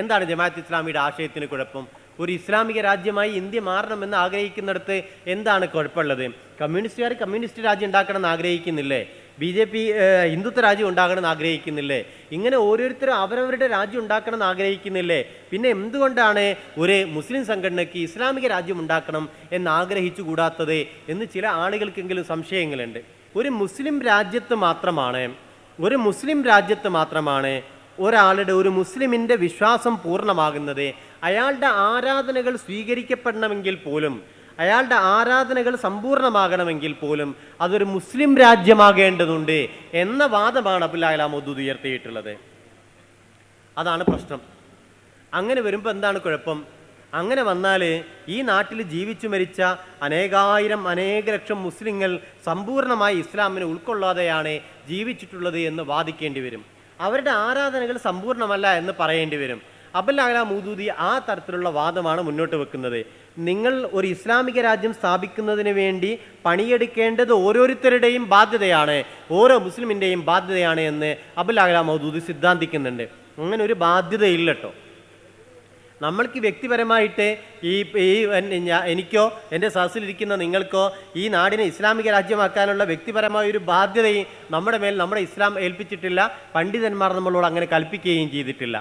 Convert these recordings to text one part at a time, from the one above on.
എന്താണ് ജമാഅത്ത് ഇസ്ലാമിയുടെ ആശയത്തിന് കുഴപ്പം? ഒരു ഇസ്ലാമിക രാജ്യമായി ഇന്ത്യ മാറണമെന്ന് ആഗ്രഹിക്കുന്നിടത്ത് എന്താണ് കുഴപ്പമുള്ളത്? കമ്മ്യൂണിസ്റ്റുകാർ കമ്മ്യൂണിസ്റ്റ് രാജ്യം ഉണ്ടാക്കണമെന്ന് ആഗ്രഹിക്കുന്നില്ലേ? ബി ജെ പി ഹിന്ദുത്വ രാജ്യം ഉണ്ടാകണമെന്ന് ആഗ്രഹിക്കുന്നില്ലേ? ഇങ്ങനെ ഓരോരുത്തരും അവരവരുടെ രാജ്യം ഉണ്ടാക്കണമെന്ന് ആഗ്രഹിക്കുന്നില്ലേ? പിന്നെ എന്തുകൊണ്ടാണ് ഒരു മുസ്ലിം സംഘടനയ്ക്ക് ഇസ്ലാമിക രാജ്യം ഉണ്ടാക്കണം എന്ന് ആഗ്രഹിച്ചു കൂടാത്തത് എന്ന് ചില ആളുകൾക്കെങ്കിലും സംശയങ്ങളുണ്ട്. ഒരു മുസ്ലിം രാജ്യത്ത് മാത്രമാണ് ഒരു മുസ്ലിം രാജ്യത്ത് മാത്രമാണ് ഒരാളുടെ ഒരു മുസ്ലിമിന്റെ വിശ്വാസം പൂർണമാകുന്നത് അയാളുടെ ആരാധനകൾ സ്വീകരിക്കപ്പെടണമെങ്കിൽ പോലും അയാളുടെ ആരാധനകൾ സമ്പൂർണമാകണമെങ്കിൽ പോലും അതൊരു മുസ്ലിം രാജ്യമാകേണ്ടതുണ്ട് എന്ന വാദമാണ് അബുൽ അലാമോദൂദ് ഉയർത്തിയിട്ടുള്ളത്. അതാണ് പ്രശ്നം. അങ്ങനെ വരുമ്പോൾ എന്താണ് കുഴപ്പം? അങ്ങനെ വന്നാൽ ഈ നാട്ടിൽ ജീവിച്ചു മരിച്ച അനേകായിരം അനേക ലക്ഷം മുസ്ലിങ്ങൾ സമ്പൂർണമായി ഇസ്ലാമിനെ ഉൾക്കൊള്ളാതെയാണ് ജീവിച്ചിട്ടുള്ളത് എന്ന് വാദിക്കേണ്ടി വരും. അവരുടെ ആരാധനകൾ സമ്പൂർണമല്ല എന്ന് പറയേണ്ടി വരും. അബുൽ അല മൂദൂദി ആ തരത്തിലുള്ള വാദമാണ് മുന്നോട്ട് വെക്കുന്നത്. നിങ്ങൾ ഒരു ഇസ്ലാമിക രാജ്യം സ്ഥാപിക്കുന്നതിന് വേണ്ടി പണിയെടുക്കേണ്ടത് ഓരോരുത്തരുടെയും ബാധ്യതയാണ് ഓരോ മുസ്ലിമിന്റെയും ബാധ്യതയാണ് എന്ന് അബുൽ അല മൗദൂദി സിദ്ധാന്തിക്കുന്നുണ്ട്. അങ്ങനെ ഒരു ബാധ്യതയില്ല കേട്ടോ നമ്മൾക്ക് വ്യക്തിപരമായിട്ട് ഈ ഈ എനിക്കോ എന്റെ സദസ്സിലിരിക്കുന്ന നിങ്ങൾക്കോ ഈ നാടിനെ ഇസ്ലാമിക രാജ്യമാക്കാനുള്ള വ്യക്തിപരമായ ഒരു ബാധ്യതയും നമ്മുടെ മേൽ നമ്മുടെ ഇസ്ലാം ഏൽപ്പിച്ചിട്ടില്ല പണ്ഡിതന്മാർ നമ്മളോട് അങ്ങനെ കൽപ്പിക്കുകയും ചെയ്തിട്ടില്ല.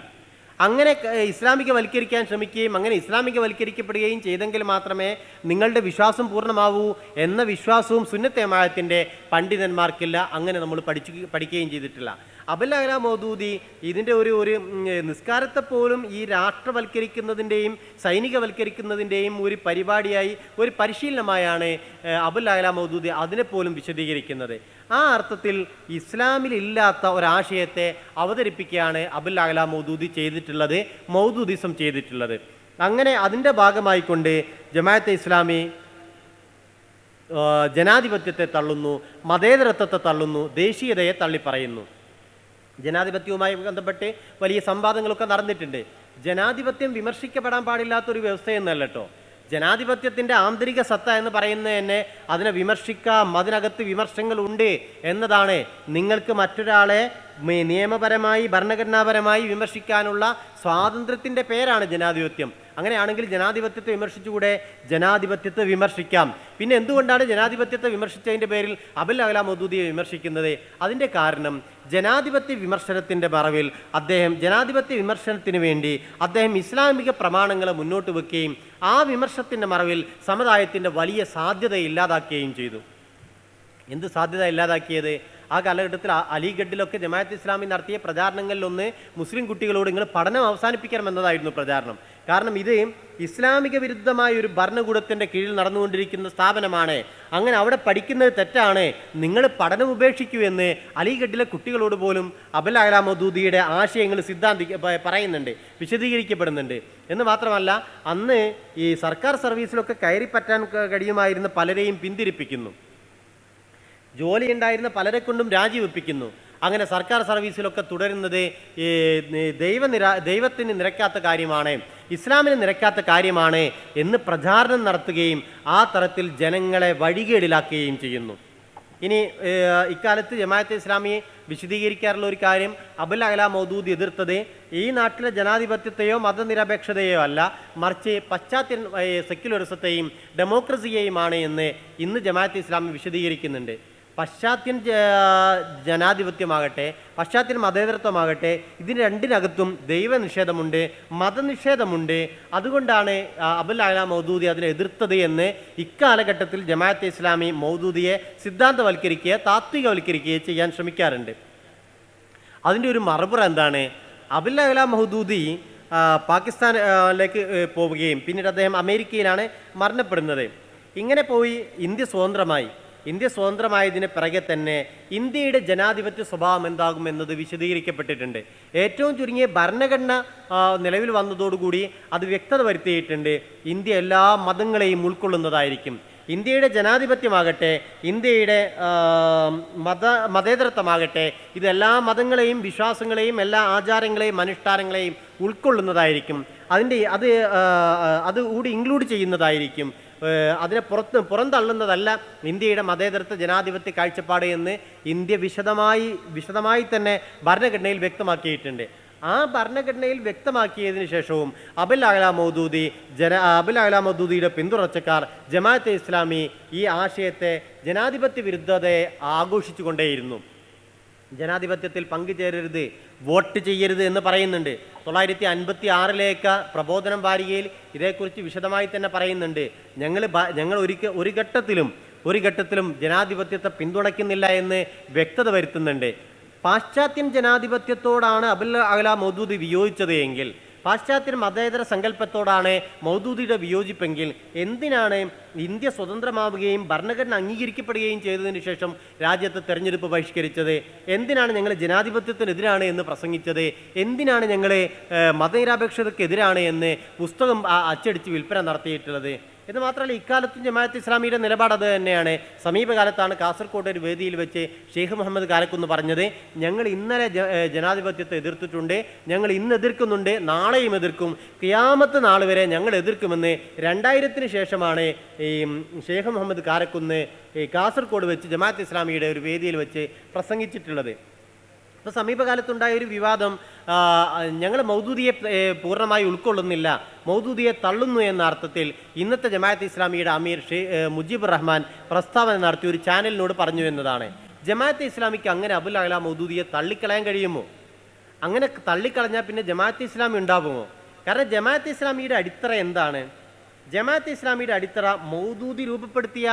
അങ്ങനെ ഇസ്ലാമികവൽക്കരിക്കാൻ ശ്രമിക്കുകയും അങ്ങനെ ഇസ്ലാമികവൽക്കരിക്കപ്പെടുകയും ചെയ്തെങ്കിൽ മാത്രമേ നിങ്ങളുടെ വിശ്വാസം പൂർണമാവൂ എന്ന വിശ്വാസവും സുന്നത്തേമായത്തിന്റെ പണ്ഡിതന്മാർക്കില്ല അങ്ങനെ നമ്മൾ പഠിച്ചു പഠിക്കുകയും ചെയ്തിട്ടില്ല. അബുല്ല മൗദൂദി ഇതിന്റെ ഒരു ഒരു നിസ്കാരത്തെ പോലും ഈ രാഷ്ട്രവൽക്കരിക്കുന്നതിന്റെയും സൈനികവൽക്കരിക്കുന്നതിന്റെയും ഒരു പരിപാടിയായി ഒരു പരിശീലനമായാണ് അബുൽ അല മൗദൂദി അതിനെപ്പോലും വിശദീകരിക്കുന്നത്. ആ അർത്ഥത്തിൽ ഇസ്ലാമിൽ ഇല്ലാത്ത ഒരാശയത്തെ അവതരിപ്പിക്കുകയാണ് അബുൽ അല മൗദൂദി ചെയ്തിട്ടുള്ളത് മൗദൂദിസം ചെയ്തിട്ടുള്ളത്. അങ്ങനെ അതിന്റെ ഭാഗമായിക്കൊണ്ട് ജമാഅത്തെ ഇസ്ലാമി ജനാധിപത്യത്തെ തള്ളുന്നു മതേതരത്വത്തെ തള്ളുന്നു ദേശീയതയെ തള്ളിപ്പറയുന്നു. ജനാധിപത്യവുമായി ബന്ധപ്പെട്ട് വലിയ സംവാദങ്ങളൊക്കെ നടന്നിട്ടുണ്ട്. ജനാധിപത്യം വിമർശിക്കപ്പെടാൻ പാടില്ലാത്തൊരു വ്യവസ്ഥയെന്നല്ല കേട്ടോ ജനാധിപത്യത്തിന്റെ ആന്തരിക സത്ത എന്ന് പറയുന്നത് തന്നെ അതിനെ വിമർശിക്കാം അതിനകത്ത് വിമർശങ്ങൾ ഉണ്ട് എന്നതാണ്. നിങ്ങൾക്ക് മറ്റൊരാളെ നിയമപരമായി ഭരണഘടനാപരമായി വിമർശിക്കാനുള്ള സ്വാതന്ത്ര്യത്തിന്റെ പേരാണ് ജനാധിപത്യം. അങ്ങനെയാണെങ്കിൽ ജനാധിപത്യത്തെ വിമർശിച്ചുകൂടെ? ജനാധിപത്യത്തെ വിമർശിക്കാം. പിന്നെ എന്തുകൊണ്ടാണ് ജനാധിപത്യത്തെ വിമർശിച്ചതിന്റെ പേരിൽ അബുൽ അഹ്ല മൊദൂദിയെ വിമർശിക്കുന്നത്? അതിന്റെ കാരണം ജനാധിപത്യ വിമർശനത്തിന്റെ മറവിൽ അദ്ദേഹം ജനാധിപത്യ വിമർശനത്തിന് വേണ്ടി അദ്ദേഹം ഇസ്ലാമിക പ്രമാണങ്ങളെ മുന്നോട്ട് വെക്കുകയും ആ വിമർശത്തിന്റെ മറവിൽ സമുദായത്തിന്റെ വലിയ സാധ്യത ഇല്ലാതാക്കുകയും ചെയ്തു. എന്ത് സാധ്യത ഇല്ലാതാക്കിയത്? ആ കാലഘട്ടത്തിൽ അലിഗഡിലൊക്കെ ജമാഅത്ത് ഇസ്ലാമി നടത്തിയ പ്രചാരണങ്ങളിലൊന്ന് മുസ്ലിം കുട്ടികളോട് നിങ്ങൾ പഠനം അവസാനിപ്പിക്കണം എന്നതായിരുന്നു പ്രചാരണം. കാരണം ഇത് ഇസ്ലാമിക വിരുദ്ധമായ ഒരു ഭരണകൂടത്തിന്റെ കീഴിൽ നടന്നുകൊണ്ടിരിക്കുന്ന സ്ഥാപനമാണ്. അങ്ങനെ അവിടെ പഠിക്കുന്നത് തെറ്റാണ്. നിങ്ങൾ പഠനം ഉപേക്ഷിക്കൂ എന്ന് അലിഗഡിലെ കുട്ടികളോട് പോലും അബൽ അല മദൂദിയുടെ ആശയങ്ങൾ സിദ്ധാന്തി പറയുന്നുണ്ട് വിശദീകരിക്കപ്പെടുന്നുണ്ട്. എന്ന് മാത്രമല്ല അന്ന് ഈ സർക്കാർ സർവീസിലൊക്കെ കയറി പറ്റാൻ കഴിയുമായിരുന്ന പലരെയും പിന്തിരിപ്പിക്കുന്നു. ജോലി ഉണ്ടായിരുന്ന പലരെ കൊണ്ടും രാജിവെപ്പിക്കുന്നു. അങ്ങനെ സർക്കാർ സർവീസിലൊക്കെ തുടരുന്നത് ഈ ദൈവ നിര ദൈവത്തിന് നിരക്കാത്ത കാര്യമാണ് ഇസ്ലാമിന് നിരക്കാത്ത കാര്യമാണ് എന്ന് പ്രചാരണം നടത്തുകയും ആ തരത്തിൽ ജനങ്ങളെ വഴികേടിലാക്കുകയും ചെയ്യുന്നു. ഇനി ഇക്കാലത്ത് ജമാഅത്തെ ഇസ്ലാമിയെ വിശദീകരിക്കാറുള്ള ഒരു കാര്യം അബുൽ അഹ്ല മൗദൂദ് എതിർത്തത് ഈ നാട്ടിലെ ജനാധിപത്യത്തെയോ മതനിരപേക്ഷതയോ അല്ല മറിച്ച് പശ്ചാത്തല സെക്യുലറിസത്തെയും ഡെമോക്രസിയെയുമാണ് എന്ന് ഇന്ന് ജമാഅത്തെ ഇസ്ലാമി വിശദീകരിക്കുന്നുണ്ട്. പശ്ചാത്യൻ ജനാധിപത്യമാകട്ടെ പശ്ചാത്യൻ മതേതരത്വമാകട്ടെ ഇതിന് രണ്ടിനകത്തും ദൈവനിഷേധമുണ്ട് മതനിഷേധമുണ്ട്. അതുകൊണ്ടാണ് അബുൽ അല മൗദൂദി അതിനെ എതിർത്തത് എന്ന് ഇക്കാലഘട്ടത്തിൽ ജമാഅത്തെ ഇസ്ലാമി മൗദൂദിയെ സിദ്ധാന്തവൽക്കരിക്കുകയോ താത്വികവൽക്കരിക്കുകയോ ചെയ്യാൻ ശ്രമിക്കാറുണ്ട്. അതിന്റെ ഒരു മറുപുറ എന്താണ്? അബുൽ അല മൗദൂദി പാകിസ്ഥാനിലേക്ക് പോവുകയും പിന്നീട് അദ്ദേഹം അമേരിക്കയിലാണ് മരണപ്പെടുന്നത്. ഇങ്ങനെ പോയി ഇന്ത്യ സ്വതന്ത്രമായി. ഇന്ത്യ സ്വതന്ത്രമായതിന് പിറകെ തന്നെ ഇന്ത്യയുടെ ജനാധിപത്യ സ്വഭാവം എന്താകും എന്നത് വിശദീകരിക്കപ്പെട്ടിട്ടുണ്ട്. ഏറ്റവും ചുരുങ്ങിയ ഭരണഘടന നിലവിൽ വന്നതോടുകൂടി അത് വ്യക്തത വരുത്തിയിട്ടുണ്ട്. ഇന്ത്യ എല്ലാ മതങ്ങളെയും ഉൾക്കൊള്ളുന്നതായിരിക്കും. ഇന്ത്യയുടെ ജനാധിപത്യമാകട്ടെ ഇന്ത്യയുടെ മത മതേതരത്വമാകട്ടെ ഇത് എല്ലാ മതങ്ങളെയും വിശ്വാസങ്ങളെയും എല്ലാ ആചാരങ്ങളെയും അനുഷ്ഠാനങ്ങളെയും ഉൾക്കൊള്ളുന്നതായിരിക്കും. അതിന്റെ അത് അത് കൂടി ഇൻക്ലൂഡ് ചെയ്യുന്നതായിരിക്കും. അതിനെ പുറത്ത് പുറന്തള്ളുന്നതല്ല ഇന്ത്യയുടെ മതേതരത്വ ജനാധിപത്യ കാഴ്ചപ്പാട് എന്ന് ഇന്ത്യ വിശദമായി വിശദമായി തന്നെ ഭരണഘടനയിൽ വ്യക്തമാക്കിയിട്ടുണ്ട്. ആ ഭരണഘടനയിൽ വ്യക്തമാക്കിയതിനു ശേഷവും അബുൽ അഹ്ല മൗദൂദി ജന അബുൽ അഹ്ല മൗദൂദിയുടെ പിന്തുണച്ചക്കാർ ജമാഅത്തെ ഇസ്ലാമി ഈ ആശയത്തെ ജനാധിപത്യ വിരുദ്ധതയെ ആഘോഷിച്ചുകൊണ്ടേയിരുന്നു. ജനാധിപത്യത്തിൽ പങ്കുചേരരുത് വോട്ട് ചെയ്യരുത് എന്ന് പറയുന്നുണ്ട്. തൊള്ളായിരത്തി അൻപത്തി ആറിലേക്ക് പ്രബോധനം വാരികയിൽ ഇതേക്കുറിച്ച് വിശദമായി തന്നെ പറയുന്നുണ്ട്. ഞങ്ങൾ ഞങ്ങൾ ഒരിക്കൽ ഒരു ഘട്ടത്തിലും ഒരു ഘട്ടത്തിലും ജനാധിപത്യത്തെ പിന്തുണയ്ക്കുന്നില്ല എന്ന് വ്യക്തത വരുത്തുന്നുണ്ട്. പാശ്ചാത്യൻ ജനാധിപത്യത്തോടാണ് അബുൽ അഹ്ല മൗദൂദ് വിയോജിച്ചത് എങ്കിൽ പാശ്ചാത്യ മതേതര സങ്കല്പത്തോടാണ് മൗദൂദിയുടെ വിയോജിപ്പെങ്കിൽ എന്തിനാണ് ഇന്ത്യ സ്വതന്ത്രമാവുകയും ഭരണഘടന അംഗീകരിക്കപ്പെടുകയും ചെയ്തതിനു ശേഷം രാജ്യത്ത് തെരഞ്ഞെടുപ്പ് ബഹിഷ്കരിച്ചത്? എന്തിനാണ് ഞങ്ങൾ ജനാധിപത്യത്തിനെതിരാണ് എന്ന് പ്രസംഗിച്ചത്? എന്തിനാണ് ഞങ്ങൾ മതനിരപേക്ഷതക്കെതിരാണ് എന്ന് പുസ്തകം അച്ചടിച്ച് വിൽപ്പന നടത്തിയിട്ടുള്ളത്? എന്ന് മാത്രമല്ല ഇക്കാലത്തും ജമാഅത്ത് ഇസ്ലാമിയുടെ നിലപാട് അത് തന്നെയാണ്. സമീപകാലത്താണ് കാസർഗോഡ് ഒരു വേദിയിൽ വെച്ച് ഷെയ്ഖ് മുഹമ്മദ് കാലക്കുന്ന് പറഞ്ഞത് ഞങ്ങൾ ഇന്നലെ ജനാധിപത്യത്തെ എതിർത്തിട്ടുണ്ട് ഞങ്ങൾ ഇന്ന് എതിർക്കുന്നുണ്ട് നാളെയും എതിർക്കും. ക്യാമത്ത് നാൾ വരെ ഞങ്ങൾ എതിർക്കുമെന്ന് രണ്ടായിരത്തിന് ശേഷമാണ് ഈ ഷെയ്ഖ് മുഹമ്മദ് കാരക്കുന്ന് ഈ കാസർഗോഡ് വെച്ച് ജമാഅത്ത് ഇസ്ലാമിയുടെ ഒരു വേദിയിൽ വെച്ച് പ്രസംഗിച്ചിട്ടുള്ളത്. ഇപ്പോൾ സമീപകാലത്തുണ്ടായ ഒരു വിവാദം ഞങ്ങൾ മൗദൂദിയെ പൂർണമായി ഉൾക്കൊള്ളുന്നില്ല. മൗദൂദിയെ തള്ളുന്നു എന്ന അർത്ഥത്തിൽ ഇന്നത്തെ ജമാഅത്ത് ഇസ്ലാമിയുടെ അമീർ ഷേ മുജീബ് റഹ്മാൻ പ്രസ്താവന നടത്തി ഒരു ചാനലിനോട് പറഞ്ഞു എന്നതാണ്. ജമാഅത്ത് ഇസ്ലാമിക്ക് അങ്ങനെ അബുൽ അഹ്ല മൗദൂദിയെ തള്ളിക്കളയാൻ കഴിയുമോ? അങ്ങനെ തള്ളിക്കളഞ്ഞാൽ പിന്നെ ജമാഅത്ത് ഇസ്ലാമി ഉണ്ടാകുമോ? കാരണം ജമാഅത്ത് ഇസ്ലാമിയുടെ അടിത്തറ എന്താണ്? ജമാഅത്ത് ഇസ്ലാമിയുടെ അടിത്തറ മൗദൂദി രൂപപ്പെടുത്തിയ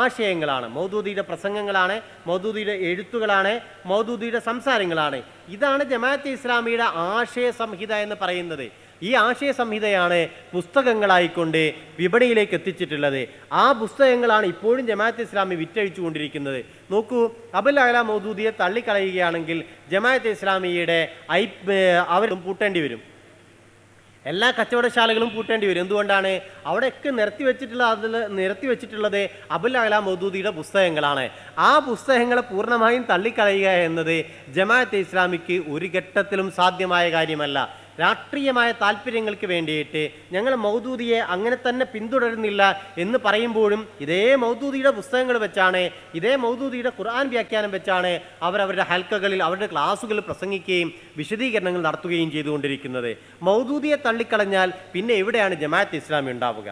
ആശയങ്ങളാണ്. മൗദൂദിയുടെ പ്രസംഗങ്ങളാണ് മൗദൂദിയുടെ എഴുത്തുകളാണ് മൗദൂദിയുടെ സംസാരങ്ങളാണ്. ഇതാണ് ജമാഅത്ത് ഇസ്ലാമിയുടെ ആശയ സംഹിത എന്ന് പറയുന്നത്. ഈ ആശയ സംഹിതയാണ് പുസ്തകങ്ങളായിക്കൊണ്ട് വിപണിയിലേക്ക് എത്തിച്ചിട്ടുള്ളത്. ആ പുസ്തകങ്ങളാണ് ഇപ്പോഴും ജമാഅത്ത് ഇസ്ലാമി വിറ്റഴിച്ചു കൊണ്ടിരിക്കുന്നത് നോക്കൂ അബുൽ അഹ്ല മൗദൂദിയെ തള്ളിക്കളയുകയാണെങ്കിൽ ജമാഅത്ത് ഇസ്ലാമിയുടെ ഐ അവരും പൂട്ടേണ്ടി വരും. എല്ലാ കച്ചവടശാലകളും പൂട്ടേണ്ടി വരും. എന്തുകൊണ്ടാണ്? അവിടെയൊക്കെ നിരത്തി വെച്ചിട്ടുള്ള അതിൽ നിരത്തി വെച്ചിട്ടുള്ളത് അബുൽ അല മൗദൂദിയുടെ പുസ്തകങ്ങളാണ്. ആ പുസ്തകങ്ങളെ പൂർണമായും തള്ളിക്കളയുക എന്നത് ജമാഅത്തെ ഇസ്ലാമിക്ക് ഒരു ഘട്ടത്തിലും സാധ്യമായ കാര്യമല്ല. രാഷ്ട്രീയമായ താല്പര്യങ്ങൾക്ക് വേണ്ടിയിട്ട് ഞങ്ങൾ മൗദൂദിയെ അങ്ങനെ തന്നെ പിന്തുടരുന്നില്ല എന്ന് പറയുമ്പോഴും ഇതേ മൗദൂദിയുടെ പുസ്തകങ്ങൾ വെച്ചാണ് ഇതേ മൗദൂദിയുടെ ഖുർആൻ വ്യാഖ്യാനം വെച്ചാണ് അവരവരുടെ ഹൽക്കകളിൽ അവരുടെ ക്ലാസ്സുകളിൽ പ്രസംഗിക്കുകയും വിശദീകരണങ്ങൾ നടത്തുകയും ചെയ്തുകൊണ്ടിരിക്കുന്നത്. മൗദൂദിയെ തള്ളിക്കളഞ്ഞാൽ പിന്നെ എവിടെയാണ് ജമാഅത്ത് ഇസ്ലാമി ഉണ്ടാവുക?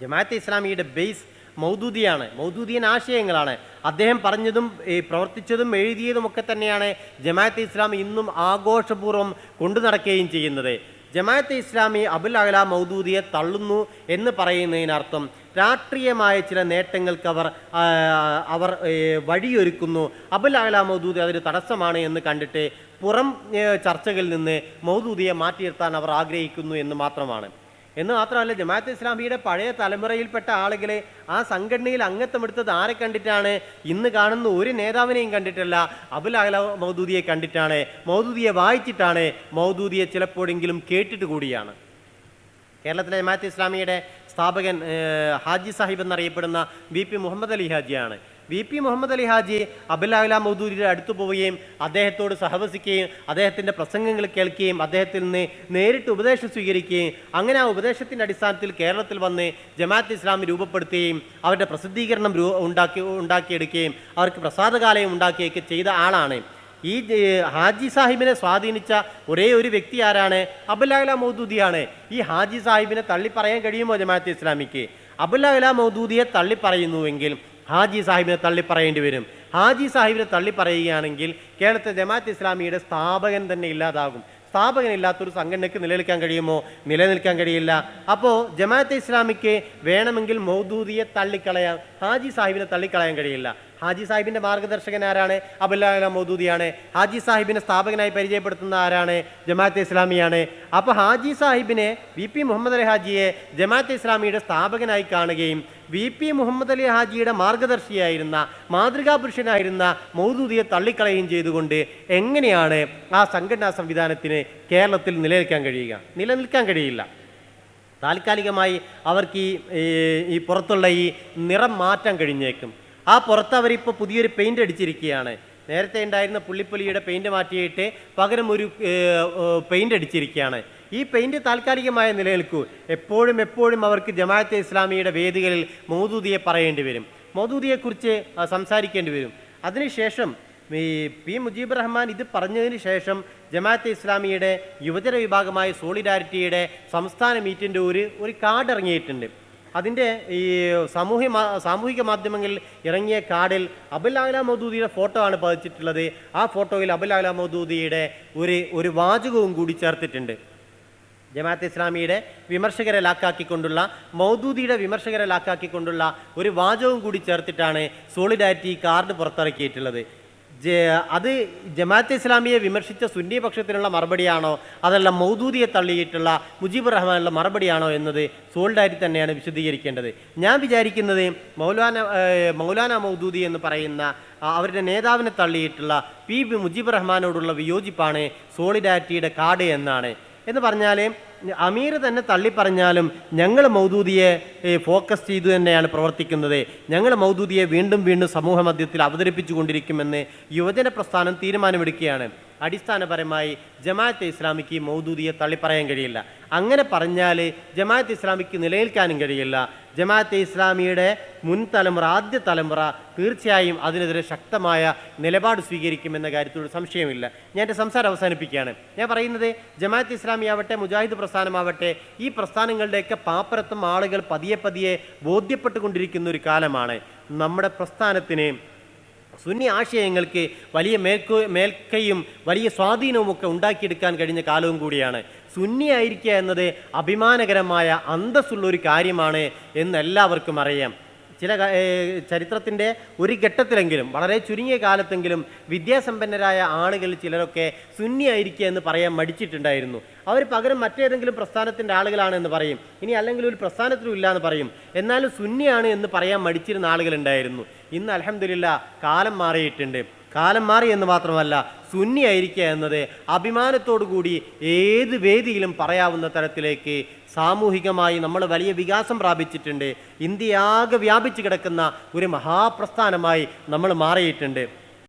ജമാഅത്തെ ഇസ്ലാമിയുടെ ബേസ് മൗദൂദിയാണ്. മൗദൂദിയൻ ആശയങ്ങളാണ്. അദ്ദേഹം പറഞ്ഞതും ഈ പ്രവർത്തിച്ചതും എഴുതിയതും ഒക്കെ തന്നെയാണ് ജമാഅത്തെ ഇസ്ലാമി ഇന്നും ആഘോഷപൂർവം കൊണ്ടു നടക്കുകയും ചെയ്യുന്നത്. ജമാഅത്തെ ഇസ്ലാമി അബുൽ അഹ്ല മൗദൂദിയെ തള്ളുന്നു എന്ന് പറയുന്നതിനർത്ഥം രാഷ്ട്രീയമായ ചില നേട്ടങ്ങൾക്ക് അവർ അവർ വഴിയൊരുക്കുന്നു. അബുൽ അഹ്ല മൗദൂദി അതൊരു തടസ്സമാണ് എന്ന് കണ്ടിട്ട് പുറം ചർച്ചകളിൽ നിന്ന് മൗദൂദിയെ മാറ്റിയിരുത്താൻ അവർ ആഗ്രഹിക്കുന്നു എന്ന് മാത്രമാണ്. എന്ന് മാത്രമല്ല ജമാഅത്ത് ഇസ്ലാമിയുടെ പഴയ തലമുറയിൽപ്പെട്ട ആളുകളെ ആ സംഘടനയിൽ അംഗത്വമെടുത്തത് ആരെ കണ്ടിട്ടാണ്? ഇന്ന് കാണുന്ന ഒരു നേതാവിനെയും കണ്ടിട്ടല്ല അബുൽ അഹ്ല മൗദൂദിയെ കണ്ടിട്ടാണ്. മൗദൂദിയെ വായിച്ചിട്ടാണ് മൗദൂദിയെ ചിലപ്പോഴെങ്കിലും കേട്ടിട്ട് കൂടിയാണ്. കേരളത്തിലെ ജമാഅത്ത് ഇസ്ലാമിയുടെ സ്ഥാപകൻ ഹാജി സാഹിബ് എന്നറിയപ്പെടുന്ന ബി പി മുഹമ്മദ് അലി ഹാജിയാണ്. വി പി മുഹമ്മദ് അലി ഹാജി അബുലാഹുല മൗദൂരിയുടെ അടുത്ത് പോവുകയും അദ്ദേഹത്തോട് സഹവസിക്കുകയും അദ്ദേഹത്തിന്റെ പ്രസംഗങ്ങൾ കേൾക്കുകയും അദ്ദേഹത്തിൽ നിന്ന് നേരിട്ട് ഉപദേശം സ്വീകരിക്കുകയും അങ്ങനെ ആ ഉപദേശത്തിന്റെ അടിസ്ഥാനത്തിൽ കേരളത്തിൽ വന്ന് ജമാഅത്ത് ഇസ്ലാം രൂപപ്പെടുത്തുകയും അവരുടെ പ്രസിദ്ധീകരണം ഉണ്ടാക്കി ഉണ്ടാക്കിയെടുക്കുകയും അവർക്ക് പ്രസാദകാലയം ഉണ്ടാക്കുകയൊക്കെ ചെയ്ത ആളാണ്. ഈ ഹാജി സാഹിബിനെ സ്വാധീനിച്ച ഒരേ ഒരു വ്യക്തി ആരാണ്? അബുലാഹുല മൗദൂദിയാണ്. ഈ ഹാജി സാഹിബിനെ തള്ളിപ്പറയാൻ കഴിയുമോ ജമാഅത്ത് ഇസ്ലാമിക്ക്? അബുലാഹുല മൗദൂദിയെ തള്ളി പറയുന്നുവെങ്കിൽ ഹാജി സാഹിബിനെ തള്ളി പറയേണ്ടി വരും. ഹാജി സാഹിബിനെ തള്ളി പറയുകയാണെങ്കിൽ കേരളത്തിലെ ജമാഅത്ത് ഇസ്ലാമിയുടെ സ്ഥാപകൻ തന്നെ ഇല്ലാതാകും. സ്ഥാപകനില്ലാത്തൊരു സംഘടനയ്ക്ക് നിലനിൽക്കാൻ കഴിയുമോ? നിലനിൽക്കാൻ കഴിയില്ല. അപ്പോൾ ജമാഅത്ത് ഇസ്ലാമിക്ക് വേണമെങ്കിൽ മൗദൂദിയെ തള്ളിക്കളയാം. ഹാജി സാഹിബിനെ തള്ളിക്കളയാൻ കഴിയില്ല. ഹാജി സാഹിബിന്റെ മാർഗദർശകൻ ആരാണ്? അബുല്ല മൗദൂദിയാണ്. ഹാജി സാഹിബിനെ സ്ഥാപകനായി പരിചയപ്പെടുത്തുന്ന ആരാണ്? ജമാഅത്ത് ഇസ്ലാമിയാണ്. അപ്പോൾ ഹാജി സാഹിബിനെ വി പി മുഹമ്മദ് അലി ഹാജിയെ ജമാഅത്തെ ഇസ്ലാമിയുടെ സ്ഥാപകനായി കാണുകയും വി പി മുഹമ്മദ് അലി ഹാജിയുടെ മാർഗദർശിയായിരുന്ന മാതൃകാ പുരുഷനായിരുന്ന മൗദൂദിയെ തള്ളിക്കളയുകയും ചെയ്തുകൊണ്ട് എങ്ങനെയാണ് ആ സംഘടനാ സംവിധാനത്തിന് കേരളത്തിൽ നിലനിൽക്കാൻ കഴിയുക? നിലനിൽക്കാൻ കഴിയില്ല. താൽക്കാലികമായി അവർക്ക് ഈ ഈ- പുറത്തുള്ള ഈ നിറം മാറ്റാൻ കഴിഞ്ഞേക്കും. ആ പുറത്ത് അവരിപ്പോൾ പുതിയൊരു പെയിന്റ് അടിച്ചിരിക്കുകയാണ്. നേരത്തെ ഉണ്ടായിരുന്ന പുള്ളിപ്പുലിയുടെ പെയിന്റ് മാറ്റിയിട്ട് പകരം ഒരു പെയിന്റ് അടിച്ചിരിക്കുകയാണ്. ഈ പെയിന്റ് താൽക്കാലികമായ നിലനിൽക്കൂ. എപ്പോഴും എപ്പോഴും അവർക്ക് ജമാഅത്തെ ഇസ്ലാമിയുടെ വേദികളിൽ മൗദൂദിയെ പറയേണ്ടി വരും. മൗദൂദിയെക്കുറിച്ച് സംസാരിക്കേണ്ടി വരും. അതിനുശേഷം ഈ പി മുജീബ് റഹ്മാൻ ഇത് പറഞ്ഞതിന് ശേഷം ജമാഅത്തെ ഇസ്ലാമിയുടെ യുവജന വിഭാഗമായ സോളിഡാരിറ്റിയുടെ സംസ്ഥാന മീറ്റിന്റെ ഒരു ഒരു കാർഡ് ഇറങ്ങിയിട്ടുണ്ട്. അതിന്റെ ഈ സാമൂഹ്യ സാമൂഹിക മാധ്യമങ്ങളിൽ ഇറങ്ങിയ കാർഡിൽ അബുൽ അഹ്ല മൗദൂദിയുടെ ഫോട്ടോ ആണ് പതിച്ചിട്ടുള്ളത്. ആ ഫോട്ടോയിൽ അബുൽ അഹ്ല മൗദൂദിയുടെ ഒരു ഒരു വാചകവും കൂടി ചേർത്തിട്ടുണ്ട്. ജമാഅത്ത് ഇസ്ലാമിയുടെ വിമർശകരെ ലാക്കാക്കിക്കൊണ്ടുള്ള മൗദൂദിയുടെ വിമർശകരെ ലാക്കാക്കിക്കൊണ്ടുള്ള ഒരു വാചകവും കൂടി ചേർത്തിട്ടാണ് സോളിഡാരിറ്റി കാർഡ് പുറത്തിറക്കിയിട്ടുള്ളത്. അത് ജമാഅത്ത് ഇസ്ലാമിയെ വിമർശിച്ച സുന്നി പക്ഷത്തിനുള്ള മറുപടിയാണോ അതല്ല മൗദൂദിയെ തള്ളിയിട്ടുള്ള മുജീബ് റഹ്മാനുള്ള മറുപടിയാണോ എന്നത് സോൾഡാരി തന്നെയാണ് വിശദീകരിക്കേണ്ടത്. ഞാൻ വിചാരിക്കുന്നത് മൗലാന മൗലാന മൗദൂദി എന്ന് പറയുന്ന അവരുടെ നേതാവിനെ തള്ളിയിട്ടുള്ള പി മുജീബ് റഹ്മാനോടുള്ള വിയോജിപ്പാണ് സോളിഡാരിറ്റിയുടെ കാർഡ് എന്നാണ്. എന്ന് പറഞ്ഞാൽ അമീർ തന്നെ തള്ളിപ്പറഞ്ഞാലും ഞങ്ങൾ മൗദൂദിയെ ഫോക്കസ് ചെയ്തു തന്നെയാണ് പ്രവർത്തിക്കുന്നത്. ഞങ്ങൾ മൗദൂദിയെ വീണ്ടും വീണ്ടും സമൂഹ മധ്യത്തിൽ അവതരിപ്പിച്ചുകൊണ്ടിരിക്കുമെന്ന് യുവജന പ്രസ്ഥാനം തീരുമാനമെടുക്കുകയാണ്. അടിസ്ഥാനപരമായി ജമാഅത്തെ ഇസ്ലാമിക്ക് മൗദൂദിയെ തള്ളിപ്പറയാൻ കഴിയില്ല. അങ്ങനെ പറഞ്ഞാൽ ജമാഅത്തെ ഇസ്ലാമിക്ക് നിലനിൽക്കാനും കഴിയില്ല. ജമാഅത്തെ ഇസ്ലാമിയുടെ മുൻ തലമുറ ആദ്യ തലമുറ തീർച്ചയായും അതിനെതിരെ ശക്തമായ നിലപാട് സ്വീകരിക്കുമെന്ന കാര്യത്തോട് സംശയമില്ല. ഞാൻ എന്റെ സംസാരം അവസാനിപ്പിക്കുകയാണ്. ഞാൻ പറയുന്നത് ജമാഅത്ത് ഇസ്ലാമി ആവട്ടെ മുജാഹിദ് പ്രസ്ഥാനമാവട്ടെ ഈ പ്രസ്ഥാനങ്ങളുടെയൊക്കെ പാപ്പരത്വം ആളുകൾ പതിയെ പതിയെ ബോധ്യപ്പെട്ടുകൊണ്ടിരിക്കുന്ന ഒരു കാലമാണ്. നമ്മുടെ പ്രസ്ഥാനത്തിന് സുന്നി ആശയങ്ങൾക്ക് വലിയ മേൽക്കു മേൽക്കയും വലിയ സ്വാധീനവും ഒക്കെ ഉണ്ടാക്കിയെടുക്കാൻ കഴിഞ്ഞ കാലവും കൂടിയാണ്. സുന്നി ആയിരിക്കുക എന്നത് അഭിമാനകരമായ അന്തസ്സുള്ള ഒരു കാര്യമാണ് എന്ന് എല്ലാവർക്കും അറിയാം. ചില ചരിത്രത്തിന്റെ ഒരു ഘട്ടത്തിലെങ്കിലും വളരെ ചുരുങ്ങിയ കാലത്തെങ്കിലും വിദ്യാസമ്പന്നരായ ആളുകൾ ചിലരൊക്കെ സുന്നിയായിരിക്കുക എന്ന് പറയാൻ മടിച്ചിട്ടുണ്ടായിരുന്നു. അവർ പകരം മറ്റേതെങ്കിലും പ്രസ്ഥാനത്തിന്റെ ആളുകളാണെന്ന് പറയും. ഇനി അല്ലെങ്കിൽ ഒരു പ്രസ്ഥാനത്തിലും ഇല്ല എന്ന് പറയും. എന്നാലും സുന്നിയാണ് എന്ന് പറയാൻ മടിച്ചിരുന്ന ആളുകളുണ്ടായിരുന്നു ഇന്ന് അലഹമില്ല കാലം മാറിയിട്ടുണ്ട്. കാലം മാറി എന്ന് മാത്രമല്ല സുന്നി ആയിരിക്കുക എന്നത് അഭിമാനത്തോടു കൂടി ഏത് വേദിയിലും പറയാവുന്ന തരത്തിലേക്ക് സാമൂഹികമായി നമ്മൾ വലിയ വികാസം പ്രാപിച്ചിട്ടുണ്ട്. ഇന്ത്യയാകെ വ്യാപിച്ചു കിടക്കുന്ന ഒരു മഹാപ്രസ്ഥാനമായി നമ്മൾ മാറിയിട്ടുണ്ട്.